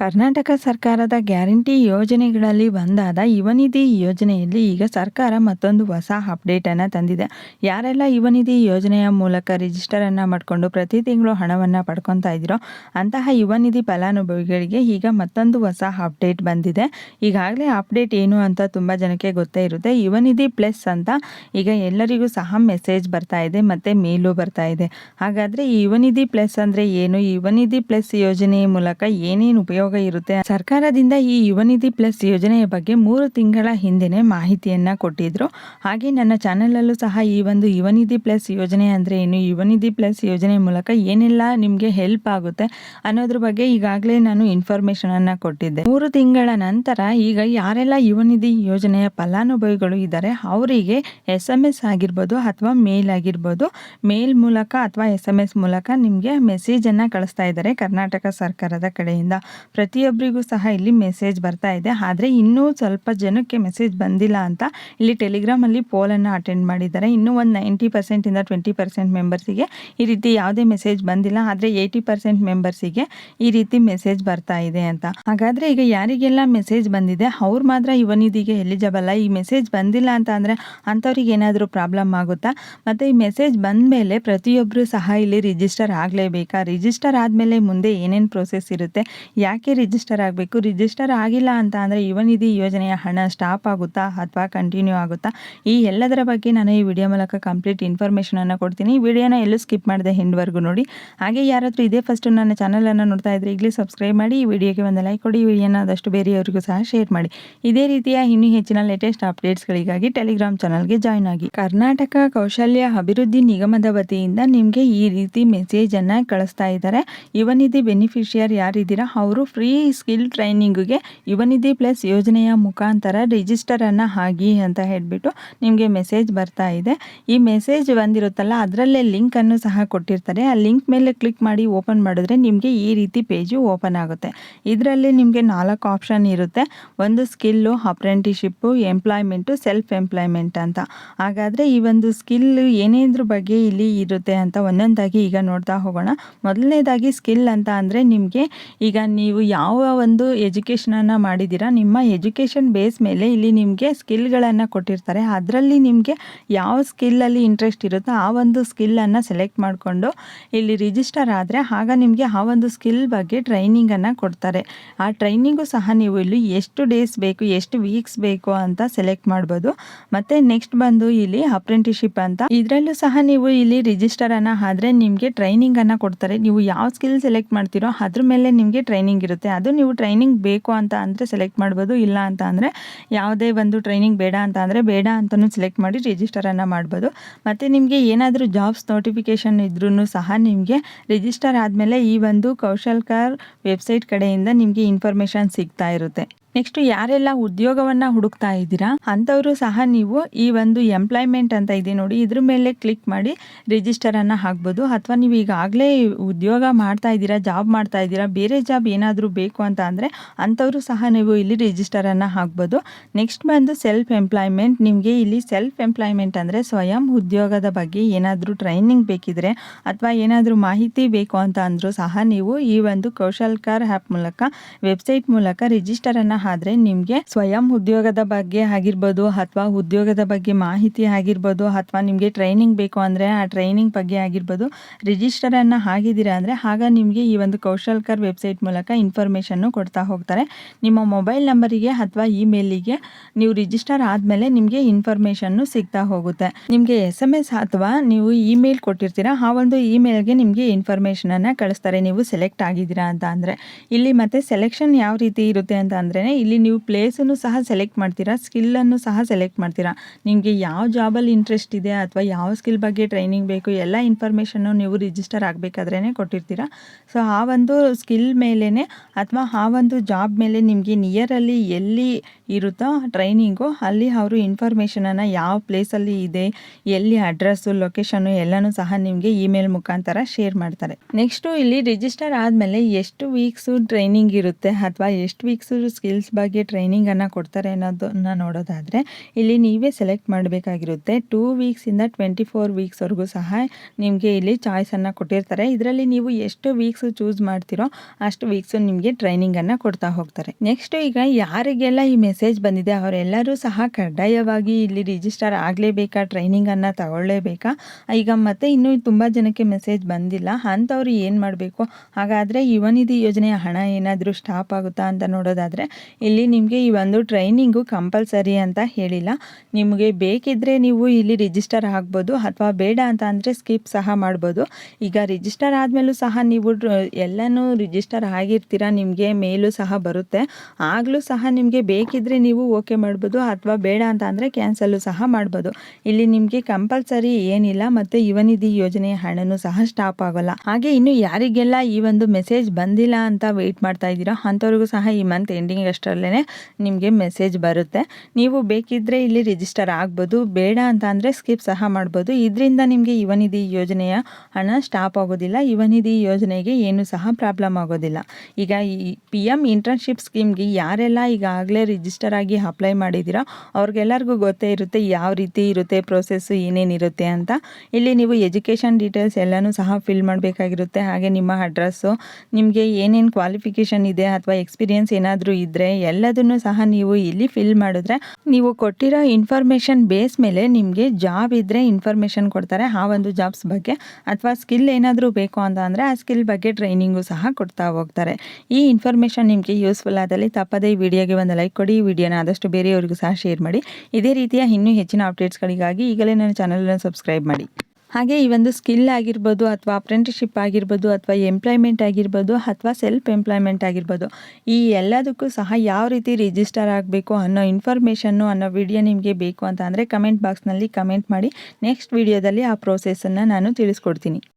ಕರ್ನಾಟಕ ಸರ್ಕಾರದ ಗ್ಯಾರಂಟಿ ಯೋಜನೆಗಳಲ್ಲಿ ಒಂದಾದ ಯುವನಿಧಿ ಯೋಜನೆಯಲ್ಲಿ ಈಗ ಸರ್ಕಾರ ಮತ್ತೊಂದು ಹೊಸ ಅಪ್ಡೇಟನ್ನು ತಂದಿದೆ. ಯಾರೆಲ್ಲ ಯುವನಿಧಿ ಯೋಜನೆಯ ಮೂಲಕ ರಿಜಿಸ್ಟರನ್ನು ಮಾಡಿಕೊಂಡು ಪ್ರತಿ ತಿಂಗಳು ಹಣವನ್ನು ಪಡ್ಕೊತಾ ಇದ್ದೀರೋ ಅಂತಹ ಯುವನಿಧಿ ಫಲಾನುಭವಿಗಳಿಗೆ ಈಗ ಮತ್ತೊಂದು ಹೊಸ ಅಪ್ಡೇಟ್ ಬಂದಿದೆ. ಈಗಾಗಲೇ ಅಪ್ಡೇಟ್ ಏನು ಅಂತ ತುಂಬ ಜನಕ್ಕೆ ಗೊತ್ತೇ ಇರುತ್ತೆ. ಯುವನಿಧಿ ಪ್ಲಸ್ ಅಂತ ಈಗ ಎಲ್ಲರಿಗೂ ಸಹ ಮೆಸೇಜ್ ಬರ್ತಾ ಇದೆ, ಮತ್ತು ಮೇಲೂ ಬರ್ತಾ ಇದೆ. ಹಾಗಾದರೆ ಈ ಯುವನಿಧಿ ಪ್ಲಸ್ ಅಂದರೆ ಏನು? ಯುವನಿಧಿ ಪ್ಲಸ್ ಯೋಜನೆಯ ಮೂಲಕ ಏನೇನು ಉಪಯೋಗ ಇರುತ್ತೆ. ಸರ್ಕಾರದಿಂದ ಈ ಯುವನಿಧಿ ಪ್ಲಸ್ ಯೋಜನೆಯ ಬಗ್ಗೆ ಮೂರು ತಿಂಗಳ ಹಿಂದೆನೆ ಮಾಹಿತಿಯನ್ನ ಕೊಟ್ಟಿದ್ರು. ಹಾಗೆ ನನ್ನ ಚಾನೆಲಲ್ಲೂ ಸಹ ಈ ಒಂದು ಯುವನಿಧಿ ಪ್ಲಸ್ ಯೋಜನೆ ಅಂದ್ರೆ ಏನು? ಯುವನಿಧಿ ಪ್ಲಸ್ ಯೋಜನೆ ಮೂಲಕ ಏನೆಲ್ಲ ನಿಮಗೆ ಹೆಲ್ಪ್ ಆಗುತ್ತೆ ಅನ್ನೋದ್ರ ಬಗ್ಗೆ ಈಗಾಗಲೇ ನಾನು ಇನ್ಫಾರ್ಮೇಶನ್ ಅನ್ನ ಕೊಟ್ಟಿದ್ದೆ. ಮೂರು ತಿಂಗಳ ನಂತರ ಈಗ ಯಾರೆಲ್ಲ ಯುವನಿಧಿ ಯೋಜನೆಯ ಫಲಾನುಭವಿಗಳು ಇದ್ದಾರೆ, ಅವರಿಗೆ ಎಸ್ ಎಂ ಎಸ್ ಆಗಿರ್ಬೋದು ಅಥವಾ ಮೇಲ್ ಆಗಿರ್ಬೋದು, ಮೇಲ್ ಮೂಲಕ ಅಥವಾ ಎಸ್ ಎಂ ಎಸ್ ಮೂಲಕ ನಿಮಗೆ ಮೆಸೇಜನ್ನು ಕಳಿಸ್ತಾ ಇದ್ದಾರೆ ಕರ್ನಾಟಕ ಸರ್ಕಾರದ ಕಡೆಯಿಂದ. ಪ್ರತಿಯೊಬ್ಬರಿಗೂ ಸಹ ಇಲ್ಲಿ ಮೆಸೇಜ್ ಬರ್ತಾ ಇದೆ. ಆದರೆ ಇನ್ನೂ ಸ್ವಲ್ಪ ಜನಕ್ಕೆ ಮೆಸೇಜ್ ಬಂದಿಲ್ಲ ಅಂತ ಇಲ್ಲಿ ಟೆಲಿಗ್ರಾಮಲ್ಲಿ ಪೋಲನ್ನು ಅಟೆಂಡ್ ಮಾಡಿದ್ದಾರೆ. ಇನ್ನೂ ಒಂದು ನೈಂಟಿ ಪರ್ಸೆಂಟಿಂದ ಟ್ವೆಂಟಿ ಪರ್ಸೆಂಟ್ ಮೆಂಬರ್ಸಿಗೆ ಈ ರೀತಿ ಯಾವುದೇ ಮೆಸೇಜ್ ಬಂದಿಲ್ಲ. ಆದರೆ ಏಯ್ಟಿ ಪರ್ಸೆಂಟ್ ಮೆಂಬರ್ಸಿಗೆ ಈ ರೀತಿ ಮೆಸೇಜ್ ಬರ್ತಾ ಇದೆ ಅಂತ. ಹಾಗಾದರೆ ಈಗ ಯಾರಿಗೆಲ್ಲ ಮೆಸೇಜ್ ಬಂದಿದೆ? ಅವ್ರು ಮಾತ್ರ ಯುವನಿಧಿಗೆ ಎಲಿಜಬಲ್ ಈ ಮೆಸೇಜ್ ಬಂದಿಲ್ಲ ಅಂತ ಅಂದರೆ ಅಂಥವ್ರಿಗೆ ಏನಾದರೂ ಪ್ರಾಬ್ಲಮ್ ಆಗುತ್ತಾ? ಮತ್ತು ಈ ಮೆಸೇಜ್ ಬಂದ ಮೇಲೆ ಪ್ರತಿಯೊಬ್ಬರು ಸಹ ಇಲ್ಲಿ ರಿಜಿಸ್ಟರ್ ಆಗಲೇಬೇಕಾ? ರಿಜಿಸ್ಟರ್ ಆದಮೇಲೆ ಮುಂದೆ ಏನೇನು ಪ್ರೋಸೆಸ್ ಇರುತ್ತೆ? ಯಾಕೆ ರಿಜಿಸ್ಟರ್ ಆಗಬೇಕು? ರಿಜಿಸ್ಟರ್ ಆಗಿಲ್ಲ ಅಂತ ಅಂದರೆ ಯುವನಿಧಿ ಯೋಜನೆಯ ಹಣ ಸ್ಟಾಪ್ ಆಗುತ್ತಾ ಅಥವಾ ಕಂಟಿನ್ಯೂ ಆಗುತ್ತಾ? ಈ ಎಲ್ಲದರ ಬಗ್ಗೆ ನಾನು ಈ ವಿಡಿಯೋ ಮೂಲಕ ಕಂಪ್ಲೀಟ್ ಇನ್ಫಾರ್ಮೇಷನನ್ನು ಕೊಡ್ತೀನಿ. ವಿಡಿಯೋನ ಎಲ್ಲೂ ಸ್ಕಿಪ್ ಮಾಡಿದೆ ಹಿಂಡ್ವರೆಗೂ ನೋಡಿ. ಹಾಗೆ ಯಾರಾದರೂ ಇದೇ ಫಸ್ಟ್ ನನ್ನ ಚಾನಲನ್ನು ನೋಡ್ತಾ ಇದ್ರೆ ಈಗಲೇ ಸಬ್ಸ್ಕ್ರೈಬ್ ಮಾಡಿ, ಈ ವಿಡಿಯೋಗೆ ಒಂದು ಲೈಕ್ ಕೊಡಿ ವಿಡಿಯೋನ ಆದಷ್ಟು ಬೇರೆಯವರಿಗೂ ಸಹ ಶೇರ್ ಮಾಡಿ. ಇದೇ ರೀತಿಯ ಇನ್ನೂ ಹೆಚ್ಚಿನ ಲೇಟೆಸ್ಟ್ ಅಪ್ಡೇಟ್ಸ್ಗಳಿಗಾಗಿ ಟೆಲಿಗ್ರಾಮ್ ಚಾನಲ್ಗೆ ಜಾಯ್ನ್ ಆಗಿ. ಕರ್ನಾಟಕ ಕೌಶಲ್ಯ ಅಭಿವೃದ್ಧಿ ನಿಗಮದ ವತಿಯಿಂದ ನಿಮಗೆ ಈ ರೀತಿ ಮೆಸೇಜನ್ನು ಕಳಿಸ್ತಾ ಇದ್ದಾರೆ. ಯುವನಿಧಿ ಬೆನಿಫಿಷಿಯರ್ ಯಾರಿದ್ದೀರಾ, ಅವರು ಫ್ರೀ ಸ್ಕಿಲ್ ಟ್ರೈನಿಂಗಿಗೆ ಯುವನಿಧಿ ಪ್ಲಸ್ ಯೋಜನೆಯ ಮುಖಾಂತರ ರಿಜಿಸ್ಟರನ್ನು ಆಗಿ ಅಂತ ಹೇಳಿಬಿಟ್ಟು ನಿಮಗೆ ಮೆಸೇಜ್ ಬರ್ತಾ ಇದೆ. ಈ ಮೆಸೇಜ್ ಬಂದಿರುತ್ತಲ್ಲ, ಅದರಲ್ಲೇ ಲಿಂಕನ್ನು ಸಹ ಕೊಟ್ಟಿರ್ತಾರೆ. ಆ ಲಿಂಕ್ ಮೇಲೆ ಕ್ಲಿಕ್ ಮಾಡಿ ಓಪನ್ ಮಾಡಿದ್ರೆ ನಿಮಗೆ ಈ ರೀತಿ ಪೇಜು ಓಪನ್ ಆಗುತ್ತೆ. ಇದರಲ್ಲಿ ನಿಮಗೆ ನಾಲ್ಕು ಆಪ್ಷನ್ ಇರುತ್ತೆ. ಒಂದು skill, apprenticeship, employment self employment ಅಂತ. ಹಾಗಾದರೆ ಈ ಒಂದು ಸ್ಕಿಲ್ ಏನೇದ್ರ ಬಗ್ಗೆ ಇಲ್ಲಿ ಇರುತ್ತೆ ಅಂತ ಒಂದೊಂದಾಗಿ ಈಗ ನೋಡ್ತಾ ಹೋಗೋಣ. ಮೊದಲನೇದಾಗಿ ಸ್ಕಿಲ್ ಅಂತ ಅಂದರೆ ನಿಮಗೆ ಈಗ ನೀವು ಯಾವ ಒಂದು ಎಜುಕೇಷನನ್ನು ಮಾಡಿದ್ದೀರಾ ನಿಮ್ಮ ಎಜುಕೇಷನ್ ಬೇಸ್ ಮೇಲೆ ಇಲ್ಲಿ ನಿಮಗೆ ಸ್ಕಿಲ್ಗಳನ್ನು ಕೊಟ್ಟಿರ್ತಾರೆ. ಅದರಲ್ಲಿ ನಿಮಗೆ ಯಾವ ಸ್ಕಿಲ್ಲಲ್ಲಿ ಇಂಟ್ರೆಸ್ಟ್ ಇರುತ್ತೋ ಆ ಒಂದು ಸ್ಕಿಲ್ಲನ್ನು ಸೆಲೆಕ್ಟ್ ಮಾಡಿಕೊಂಡು ಇಲ್ಲಿ ರಿಜಿಸ್ಟರ್ ಆದರೆ ಆಗ ನಿಮಗೆ ಆ ಒಂದು ಸ್ಕಿಲ್ ಬಗ್ಗೆ ಟ್ರೈನಿಂಗನ್ನು ಕೊಡ್ತಾರೆ. ಆ ಟ್ರೈನಿಂಗು ಸಹ ನೀವು ಇಲ್ಲಿ ಎಷ್ಟು ಡೇಸ್ ಬೇಕು, ಎಷ್ಟು ವೀಕ್ಸ್ ಬೇಕು ಅಂತ ಸೆಲೆಕ್ಟ್ ಮಾಡ್ಬೋದು. ಮತ್ತು ನೆಕ್ಸ್ಟ್ ಬಂದು ಇಲ್ಲಿ ಅಪ್ರೆಂಟಿಶಿಪ್ ಅಂತ. ಇದರಲ್ಲೂ ಸಹ ನೀವು ಇಲ್ಲಿ ರಿಜಿಸ್ಟರನ್ನು ಆದರೆ ನಿಮಗೆ ಟ್ರೈನಿಂಗನ್ನು ಕೊಡ್ತಾರೆ. ನೀವು ಯಾವ ಸ್ಕಿಲ್ ಸೆಲೆಕ್ಟ್ ಮಾಡ್ತೀರೋ ಅದ್ರ ಮೇಲೆ ನಿಮಗೆ ಟ್ರೈನಿಂಗ್ ಅದು ನೀವು ಟ್ರೈನಿಂಗ್ ಬೇಕು ಅಂತ ಅಂದರೆ ಸೆಲೆಕ್ಟ್ ಮಾಡ್ಬೋದು. ಇಲ್ಲ ಅಂತ ಅಂದರೆ ಯಾವುದೇ ಒಂದು ಟ್ರೈನಿಂಗ್ ಬೇಡ ಅಂತ ಅಂದರೆ ಬೇಡ ಅಂತಲೂ ಸೆಲೆಕ್ಟ್ ಮಾಡಿ ರಿಜಿಸ್ಟರನ್ನು ಮಾಡ್ಬೋದು. ಮತ್ತು ನಿಮಗೆ ಏನಾದರೂ ಜಾಬ್ಸ್ ನೋಟಿಫಿಕೇಷನ್ ಇದ್ರೂ ಸಹ ನಿಮಗೆ ರಿಜಿಸ್ಟರ್ ಆದಮೇಲೆ ಈ ಒಂದು ಕೌಶಲ್ಕರ್ ವೆಬ್ಸೈಟ್ ಕಡೆಯಿಂದ ನಿಮಗೆ ಇನ್ಫಾರ್ಮೇಷನ್ ಸಿಗ್ತಾ ಇರುತ್ತೆ. ನೆಕ್ಸ್ಟ್ ಯಾರೆಲ್ಲ ಉದ್ಯೋಗವನ್ನ ಹುಡುಕ್ತಾ ಇದ್ದೀರಾ, ಅಂಥವರು ಸಹ ನೀವು ಈ ಒಂದು ಎಂಪ್ಲಾಯ್ಮೆಂಟ್ ಅಂತ ಇದೆ ನೋಡಿ, ಇದ್ರ ಮೇಲೆ ಕ್ಲಿಕ್ ಮಾಡಿ ರಿಜಿಸ್ಟರನ್ನು ಹಾಕ್ಬೋದು. ಅಥವಾ ನೀವು ಈಗಾಗಲೇ ಉದ್ಯೋಗ ಮಾಡ್ತಾ ಇದ್ದೀರಾ ಜಾಬ್ ಮಾಡ್ತಾ ಇದ್ದೀರಾ, ಬೇರೆ ಜಾಬ್ ಏನಾದರೂ ಬೇಕು ಅಂತ ಅಂದರೆ ಅಂಥವರು ಸಹ ನೀವು ಇಲ್ಲಿ ರಿಜಿಸ್ಟರನ್ನು ಹಾಕ್ಬೋದು. ನೆಕ್ಸ್ಟ್ ಬಂದು ಸೆಲ್ಫ್ ಎಂಪ್ಲಾಯ್ಮೆಂಟ್ ನಿಮಗೆ ಇಲ್ಲಿ ಸೆಲ್ಫ್ ಎಂಪ್ಲಾಯ್ಮೆಂಟ್ ಅಂದರೆ ಸ್ವಯಂ ಉದ್ಯೋಗದ ಬಗ್ಗೆ ಏನಾದರೂ ಟ್ರೈನಿಂಗ್ ಬೇಕಿದ್ರೆ ಅಥವಾ ಏನಾದರೂ ಮಾಹಿತಿ ಬೇಕು ಅಂತ ಅಂದರೂ ಸಹ ನೀವು ಈ ಒಂದು ಕೌಶಲ್ಕರ್ ಆ್ಯಪ್ ಮೂಲಕ ವೆಬ್ಸೈಟ್ ಮೂಲಕ ರಿಜಿಸ್ಟರನ್ನು ಆದರೆ ನಿಮಗೆ ಸ್ವಯಂ ಉದ್ಯೋಗದ ಬಗ್ಗೆ ಆಗಿರ್ಬೋದು ಅಥವಾ ಉದ್ಯೋಗದ ಬಗ್ಗೆ ಮಾಹಿತಿ ಆಗಿರ್ಬೋದು ಅಥವಾ ನಿಮಗೆ ಟ್ರೈನಿಂಗ್ ಬೇಕು ಅಂದರೆ ಆ ಟ್ರೈನಿಂಗ್ ಬಗ್ಗೆ ಆಗಿರ್ಬೋದು ರಿಜಿಸ್ಟರನ್ನು ಆಗಿದ್ದೀರಾ ಅಂದರೆ ಆಗ ನಿಮಗೆ ಈ ಒಂದು ಕೌಶಲ್ಕರ್ ವೆಬ್ಸೈಟ್ ಮೂಲಕ ಇನ್ಫಾರ್ಮೇಷನ್ನು ಕೊಡ್ತಾ ಹೋಗ್ತಾರೆ. ನಿಮ್ಮ ಮೊಬೈಲ್ ನಂಬರಿಗೆ ಅಥವಾ ಇಮೇಲಿಗೆ ನೀವು ರಿಜಿಸ್ಟರ್ ಆದಮೇಲೆ ನಿಮಗೆ ಇನ್ಫಾರ್ಮೇಷನ್ನು ಸಿಗ್ತಾ ಹೋಗುತ್ತೆ. ನಿಮಗೆ ಎಸ್ ಎಂ ಎಸ್ ಅಥವಾ ನೀವು ಇಮೇಲ್ ಕೊಟ್ಟಿರ್ತೀರಾ, ಆ ಒಂದು ಇಮೇಲ್ಗೆ ನಿಮಗೆ ಇನ್ಫಾರ್ಮೇಷನನ್ನು ಕಳಿಸ್ತಾರೆ. ನೀವು ಸೆಲೆಕ್ಟ್ ಆಗಿದ್ದೀರಾ ಅಂತ ಅಂದರೆ, ಇಲ್ಲಿ ಮತ್ತೆ ಸೆಲೆಕ್ಷನ್ ಯಾವ ರೀತಿ ಇರುತ್ತೆ ಅಂತ ಅಂದರೆ ಇಲ್ಲಿ ನೀವು ಪ್ಲೇಸನ್ನು ಸಹ ಸೆಲೆಕ್ಟ್ ಮಾಡ್ತೀರಾ ಸ್ಕಿಲ್ಲನ್ನು ಸಹ ಸೆಲೆಕ್ಟ್ ಮಾಡ್ತೀರಾ? ನಿಮಗೆ ಯಾವ ಜಾಬಲ್ಲಿ ಇಂಟ್ರೆಸ್ಟ್ ಇದೆ ಅಥವಾ ಯಾವ ಸ್ಕಿಲ್ ಬಗ್ಗೆ ಟ್ರೈನಿಂಗ್ ಬೇಕು, ಎಲ್ಲ ಇನ್ಫಾರ್ಮೇಷನ್ನು ನೀವು ರಿಜಿಸ್ಟರ್ ಆಗಬೇಕಾದ್ರೇ ಕೊಟ್ಟಿರ್ತೀರಾ. ಸೊ ಆ ಒಂದು ಸ್ಕಿಲ್ ಮೇಲೇ ಅಥವಾ ಆ ಒಂದು ಜಾಬ್ ಮೇಲೆ ನಿಮಗೆ ನಿಯರಲ್ಲಿ ಎಲ್ಲಿ ಇರುತ್ತೋ ಟ್ರೈನಿಂಗು ಅಲ್ಲಿ ಅವರು ಇನ್ಫಾರ್ಮೇಷನನ್ನು ಯಾವ ಪ್ಲೇಸಲ್ಲಿ ಇದೆ, ಎಲ್ಲಿ ಅಡ್ರೆಸ್ಸು ಲೊಕೇಶನ್ನು ಎಲ್ಲನೂ ಸಹ ನಿಮಗೆ ಇಮೇಲ್ ಮುಖಾಂತರ ಶೇರ್ ಮಾಡ್ತಾರೆ. ನೆಕ್ಸ್ಟು ಇಲ್ಲಿ ರಿಜಿಸ್ಟರ್ ಆದಮೇಲೆ ಎಷ್ಟು ವೀಕ್ಸು ಟ್ರೈನಿಂಗ್ ಇರುತ್ತೆ ಅಥವಾ ಎಷ್ಟು ವೀಕ್ಸು ಸ್ಕಿಲ್ಸ್ ಬಗ್ಗೆ ಟ್ರೈನಿಂಗನ್ನು ಕೊಡ್ತಾರೆ ಅನ್ನೋದನ್ನು ನೋಡೋದಾದರೆ, ಇಲ್ಲಿ ನೀವೇ ಸೆಲೆಕ್ಟ್ ಮಾಡಬೇಕಾಗಿರುತ್ತೆ. ಟೂ ವೀಕ್ಸಿಂದ ಟ್ವೆಂಟಿ ಫೋರ್ ವೀಕ್ಸ್ವರೆಗೂ ಸಹ ನಿಮಗೆ ಇಲ್ಲಿ ಚಾಯ್ಸನ್ನು ಕೊಟ್ಟಿರ್ತಾರೆ. ಇದರಲ್ಲಿ ನೀವು ಎಷ್ಟು ವೀಕ್ಸು ಚೂಸ್ ಮಾಡ್ತೀರೋ ಅಷ್ಟು ವೀಕ್ಸು ನಿಮಗೆ ಟ್ರೈನಿಂಗನ್ನು ಕೊಡ್ತಾ ಹೋಗ್ತಾರೆ. ನೆಕ್ಸ್ಟ್ ಈಗ ಯಾರಿಗೆಲ್ಲ ಈ ಬಂದಿದೆ, ಅವರೆಲ್ಲರೂ ಸಹ ಕಡ್ಡಾಯವಾಗಿ ಇಲ್ಲಿ ರಿಜಿಸ್ಟರ್ ಆಗಲೇಬೇಕಾ ಟ್ರೈನಿಂಗನ್ನು ತಗೊಳ್ಳೇಬೇಕಾ? ಈಗ ಮತ್ತೆ ಇನ್ನೂ ತುಂಬ ಜನಕ್ಕೆ ಮೆಸೇಜ್ ಬಂದಿಲ್ಲ. ಅಂಥವ್ರು ಏನು ಮಾಡಬೇಕು? ಹಾಗಾದರೆ ಯುವನಿಧಿ ಯೋಜನೆಯ ಹಣ ಏನಾದರೂ ಸ್ಟಾಪ್ ಆಗುತ್ತಾ ಅಂತ ನೋಡೋದಾದರೆ, ಇಲ್ಲಿ ನಿಮಗೆ ಈ ಒಂದು ಟ್ರೈನಿಂಗು ಕಂಪಲ್ಸರಿ ಅಂತ ಹೇಳಿಲ್ಲ. ನಿಮಗೆ ಬೇಕಿದ್ದರೆ ನೀವು ಇಲ್ಲಿ ರಿಜಿಸ್ಟರ್ ಆಗ್ಬೋದು ಅಥವಾ ಬೇಡ ಅಂತ ಅಂದರೆ ಸ್ಕಿಪ್ ಸಹ ಮಾಡ್ಬೋದು. ಈಗ ರಿಜಿಸ್ಟರ್ ಆದಮೇಲೂ ಸಹ ನೀವು ಎಲ್ಲನೂ ರಿಜಿಸ್ಟರ್ ಆಗಿರ್ತೀರ, ನಿಮಗೆ ಮೇಲೂ ಸಹ ಬರುತ್ತೆ. ಆಗಲೂ ಸಹ ನಿಮಗೆ ಬೇಕಿದ್ದರೆ ನೀವು ಓಕೆ ಮಾಡ್ಬೋದು ಅಥವಾ ಬೇಡ ಅಂತ ಅಂದರೆ ಕ್ಯಾನ್ಸಲ್ಲು ಸಹ ಮಾಡ್ಬೋದು. ಇಲ್ಲಿ ನಿಮಗೆ ಕಂಪಲ್ಸರಿ ಏನಿಲ್ಲ ಮತ್ತು ಯುವನಿಧಿ ಯೋಜನೆಯ ಹಣನೂ ಸಹ ಸ್ಟಾಪ್ ಆಗೋಲ್ಲ. ಹಾಗೆ ಇನ್ನು ಯಾರಿಗೆಲ್ಲ ಈ ಒಂದು ಮೆಸೇಜ್ ಬಂದಿಲ್ಲ ಅಂತ ವೆಯ್ಟ್ ಮಾಡ್ತಾ ಇದ್ದೀರಾ ಅಂಥವ್ರಿಗೂ ಸಹ ಈ ಮಂತ್ ಎಂಡಿಂಗ್ ಅಷ್ಟರಲ್ಲೇ ನಿಮಗೆ ಮೆಸೇಜ್ ಬರುತ್ತೆ. ನೀವು ಬೇಕಿದ್ದರೆ ಇಲ್ಲಿ ರಿಜಿಸ್ಟರ್ ಆಗ್ಬೋದು. ಬೇಡ ಅಂತ ಅಂದರೆ ಸ್ಕಿಪ್ ಸಹ ಮಾಡ್ಬೋದು. ಇದರಿಂದ ನಿಮಗೆ ಯುವನಿಧಿ ಯೋಜನೆಯ ಹಣ ಸ್ಟಾಪ್ ಆಗೋದಿಲ್ಲ. ಯುವನಿಧಿ ಯೋಜನೆಗೆ ಏನು ಸಹ ಪ್ರಾಬ್ಲಮ್ ಆಗೋದಿಲ್ಲ. ಈಗ ಈ ಪಿ ಎಂ ಇಂಟರ್ನ್ಶಿಪ್ ಸ್ಕೀಮ್ಗೆ ಯಾರೆಲ್ಲ ಈಗಾಗಲೇ ರಿಜಿಸ್ಟರ್ ಆಗಿ ಅಪ್ಲೈ ಮಾಡಿದ್ದೀರಾ? ಅವ್ರಿಗೆಲ್ಲರಿಗೂ ಗೊತ್ತೇ ಇರುತ್ತೆ ಯಾವ ರೀತಿ ಇರುತ್ತೆ ಪ್ರೊಸೆಸ್ಸು ಏನೇನಿರುತ್ತೆ ಅಂತ. ಇಲ್ಲಿ ನೀವು ಎಜುಕೇಷನ್ ಡೀಟೇಲ್ಸ್ ಎಲ್ಲನೂ ಸಹ ಫಿಲ್ ಮಾಡಬೇಕಾಗಿರುತ್ತೆ. ಹಾಗೆ ನಿಮ್ಮ ಅಡ್ರೆಸ್ಸು ನಿಮಗೆ ಏನೇನು ಕ್ವಾಲಿಫಿಕೇಷನ್ ಇದೆ ಅಥವಾ ಎಕ್ಸ್ಪೀರಿಯೆನ್ಸ್ ಏನಾದರೂ ಇದ್ದರೆ ಎಲ್ಲದನ್ನು ಸಹ ನೀವು ಇಲ್ಲಿ ಫಿಲ್ ಮಾಡಿದ್ರೆ ನೀವು ಕೊಟ್ಟಿರೋ ಇನ್ಫಾರ್ಮೇಷನ್ ಬೇಸ್ ಮೇಲೆ ನಿಮಗೆ ಜಾಬ್ ಇದ್ದರೆ ಇನ್ಫಾರ್ಮೇಷನ್ ಕೊಡ್ತಾರೆ. ಆ ಒಂದು ಜಾಬ್ಸ್ ಬಗ್ಗೆ ಅಥವಾ ಸ್ಕಿಲ್ ಏನಾದರೂ ಬೇಕು ಅಂತ ಅಂದರೆ ಆ ಸ್ಕಿಲ್ ಬಗ್ಗೆ ಟ್ರೈನಿಂಗು ಸಹ ಕೊಡ್ತಾ ಹೋಗ್ತಾರೆ. ಈ ಇನ್ಫಾರ್ಮೇಷನ್ ನಿಮಗೆ ಯೂಸ್ಫುಲ್ ಆದಲ್ಲಿ ತಪ್ಪದೇ ಈ ವಿಡಿಯೋಗೆ ಒಂದು ಲೈಕ್ ಕೊಡಿ. ವಿಡಿಯೋನ ಆದಷ್ಟು ಬೇರೆಯವರಿಗೂ ಸಹ ಶೇರ್ ಮಾಡಿ. ಇದೇ ರೀತಿಯ ಇನ್ನೂ ಹೆಚ್ಚಿನ ಅಪ್ಡೇಟ್ಸ್ಗಳಿಗಾಗಿ ಈಗಲೇ ನನ್ನ ಚಾನಲನ್ನು ಸಬ್ಸ್ಕ್ರೈಬ್ ಮಾಡಿ. ಹಾಗೆ ಈ ಒಂದು ಸ್ಕಿಲ್ ಆಗಿರ್ಬೋದು ಅಥವಾ ಅಪ್ರೆಂಟಿಶಿಪ್ ಆಗಿರ್ಬೋದು ಅಥವಾ ಎಂಪ್ಲಾಯ್ಮೆಂಟ್ ಆಗಿರ್ಬೋದು ಅಥವಾ ಸೆಲ್ಫ್ ಎಂಪ್ಲಾಯ್ಮೆಂಟ್ ಆಗಿರ್ಬೋದು, ಈ ಎಲ್ಲದಕ್ಕೂ ಸಹ ಯಾವ ರೀತಿ ರಿಜಿಸ್ಟರ್ ಆಗಬೇಕು ಅನ್ನೋ ಇನ್ಫಾರ್ಮೇಷನ್ನು ಅನ್ನೋ ವಿಡಿಯೋ ನಿಮಗೆ ಬೇಕು ಅಂತ ಅಂದರೆ ಕಮೆಂಟ್ ಬಾಕ್ಸ್ನಲ್ಲಿ ಕಮೆಂಟ್ ಮಾಡಿ. ನೆಕ್ಸ್ಟ್ ವಿಡಿಯೋದಲ್ಲಿ ಆ ಪ್ರೋಸೆಸನ್ನು ನಾನು ತಿಳಿಸ್ಕೊಡ್ತೀನಿ.